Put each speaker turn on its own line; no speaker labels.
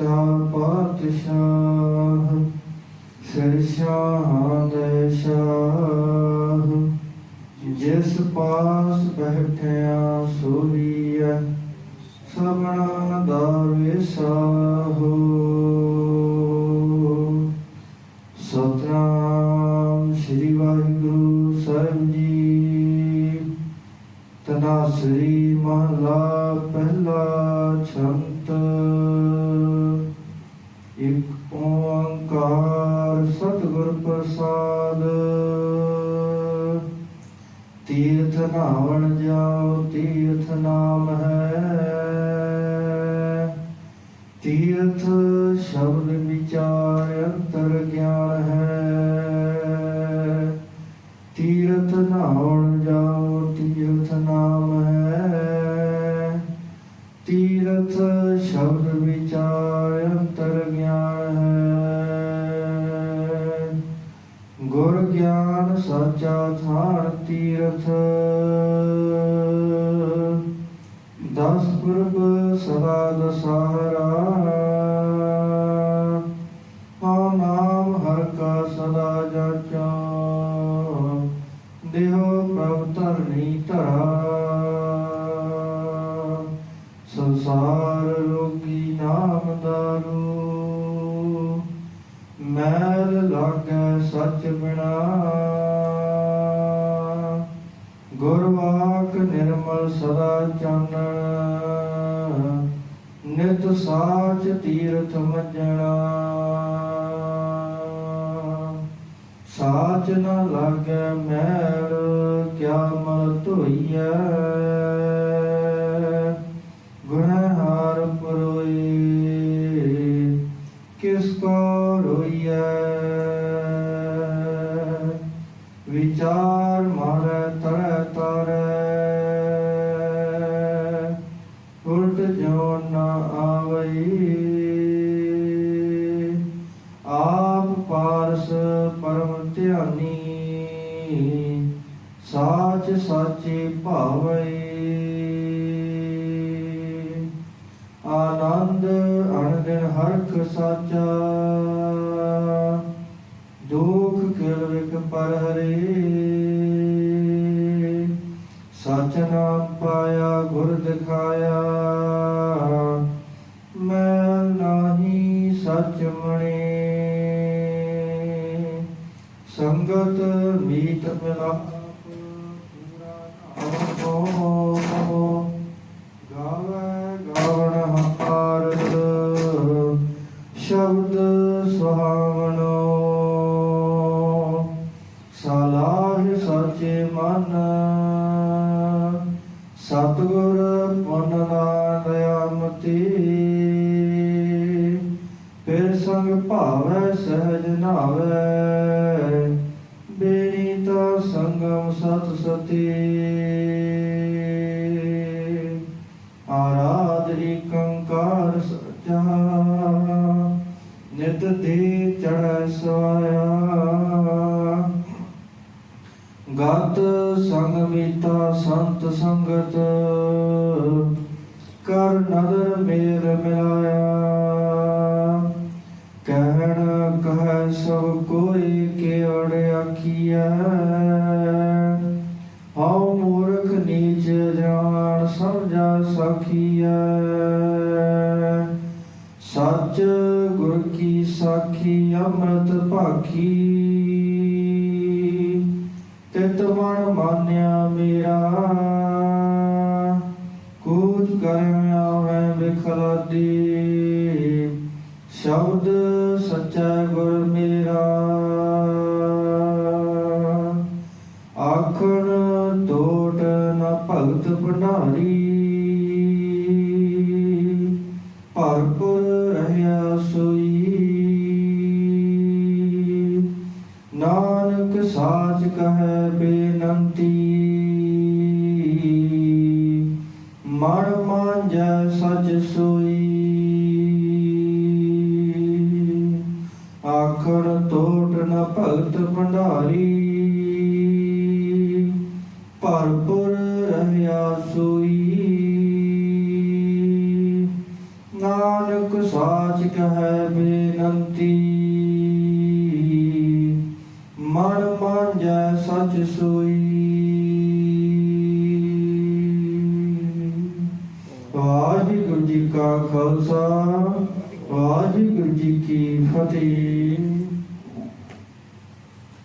ਸੱਚਾ ਪਾਤਸ਼ਾਹ, ਸਿਰ ਸ਼ਾਹਾਂ ਦੇ ਸ਼ਾਹ, ਜਿਸ ਪਾਸ ਬੈਠਿਆ ਸੋਈਐ ਸਭਨਾ ਦਾ ਵਿਸਾਹੋ ਸਤਨਾਮ ਸ੍ਰੀ ਵਾਹਿਗੁਰੂ ਸਾਹਿਬ ਜੀ ਤਨਾਸ਼ਰੀ ਮਹਲਾ ਪਹਿਲਾ ਛੰਤ ਪ੍ਰਸਾਦ। ਤੀਰਥ ਨਾਵਣ ਜਾਓ ਤੀਰਥ ਨਾਮ ਹੈ ਸਾਚਾ ਤੀਰਥ। ਦਸ ਪੁਰਬ ਸਦਾ ਦਸਹਰਾ। ਹਉ ਨਾਮ ਹਰ ਕਾ ਸਦਾ ਜਾਚਾ। ਦੇਹੋ ਪ੍ਰਭ ਧਰਨੀ ਧਰਾ। ਸੰਸਾਰ ਰੋਗੀ ਨਾਮ ਦਾਰੂ। ਮੈਲ ਲਾਗੈ ਸੱਚ ਬਿਨਾ। ਸਦਾ ਚਾਨਣ ਨਿਤ ਸਾਚ ਤੀਰਥ ਮਜਣਾ। ਸਾਚ ਨ ਲਾਗੈ ਮੈਲ ਕਿਆ ਮਲ ਧੋਈਐ। ਨ ਆਵਈ। ਆਪ ਪਾਰਸ ਪਰਮ ਧਿਆਨੀ, ਸਾਚ ਸਾਚੇ ਭਾਵਈ। ਆਨੰਦ ਅਣਦਿਨ ਹਰਖ ਸਾਚਾ, ਦੁਖ ਕਿਲ ਵਿਕ ਪਰ ਹਰੇ ਸਚ ਨਾਮ ਪਾਇਆ ਗੁਰ ਦਿਖਾਇਆ। ਨਾਹੀ ਸੰਗਤ ਮੀਤ ਮਿਲਾਪ ਆਪੋ ਗਾਵੇ ਗਾਵਣ ਹੰਕਾਰ। ਸ਼ਬਦ ਸੁਹਾਵਣੋ। ਸਲਾਹ ਸਚੇ ਮਨ। ਸਤਿਗੁਰ ਪੁੰਨ ਨਾਮ ਦਇਆਮਤੀ ਸੰਗ ਭਾਵੈ ਸਹਿਜ ਨਾਵੈ। ਬੇਣੀ ਤਾ ਸੰਗਮ ਸਤ ਸਤੀ। ਆਰਾਧ ਏਕੰਕਾਰ ਸਚਾ। ਨਿਤ ਦੇ ਚੜੈ ਸਵਾਇਆ। ਗਤ ਸੰਗ ਮੀਤਾ ਸੰਤ ਸੰਗਤ। ਕਰ ਨਦਰ ਮੇਰ ਮਿਲਾਇਆ। ਆਖੀਐ ਹਉ ਮੂਰਖ ਨੀਚ ਜਾਣ, ਸਮਝਾ ਸਖੀਐ ਸੱਚ ਗੁਰ ਕੀ ਸਾਖੀ, ਅੰਮ੍ਰਿਤ ਭਾਖੀ। ਤਿਤ ਮਨ ਮਾਨਿਆ ਮੇਰਾ। ਕੂਚ ਕਰਿ ਆਵੇ ਬਿਖਲਾਦੀ ਸ਼ਬਦ ਸੱਚਾ ਗੁਰ ਮੇਰਾ ਭਗਤ ਭੰਡਾਰੀ। ਭਰਪੁਰ ਰਹਿਆ ਸੋਈ। ਨਾਨਕ ਸਾਚ ਕਹੈ ਬੇਨੰਤੀ। ਮਨ ਮਾਂਜੈ ਸਚ ਸੋਈ। ਆਖਣ ਟੋਟ ਨ ਭਗਤ ਭੰਡਾਰੀ। ਭਰਪੁਰ ਸੋਈ। ਨਾਨਕ ਸਾਚ ਜਾਚਕ ਹੈ ਬੇਨੰਤੀ। ਮਨ ਮਾਂਜੈ ਸਚ ਸੋਈ। ਵਾਹਿਗੁਰੂ ਜੀ ਕਾ ਖਾਲਸਾ, ਵਾਹਿਗੁਰੂ ਜੀ ਕੀ ਫਤਿਹ।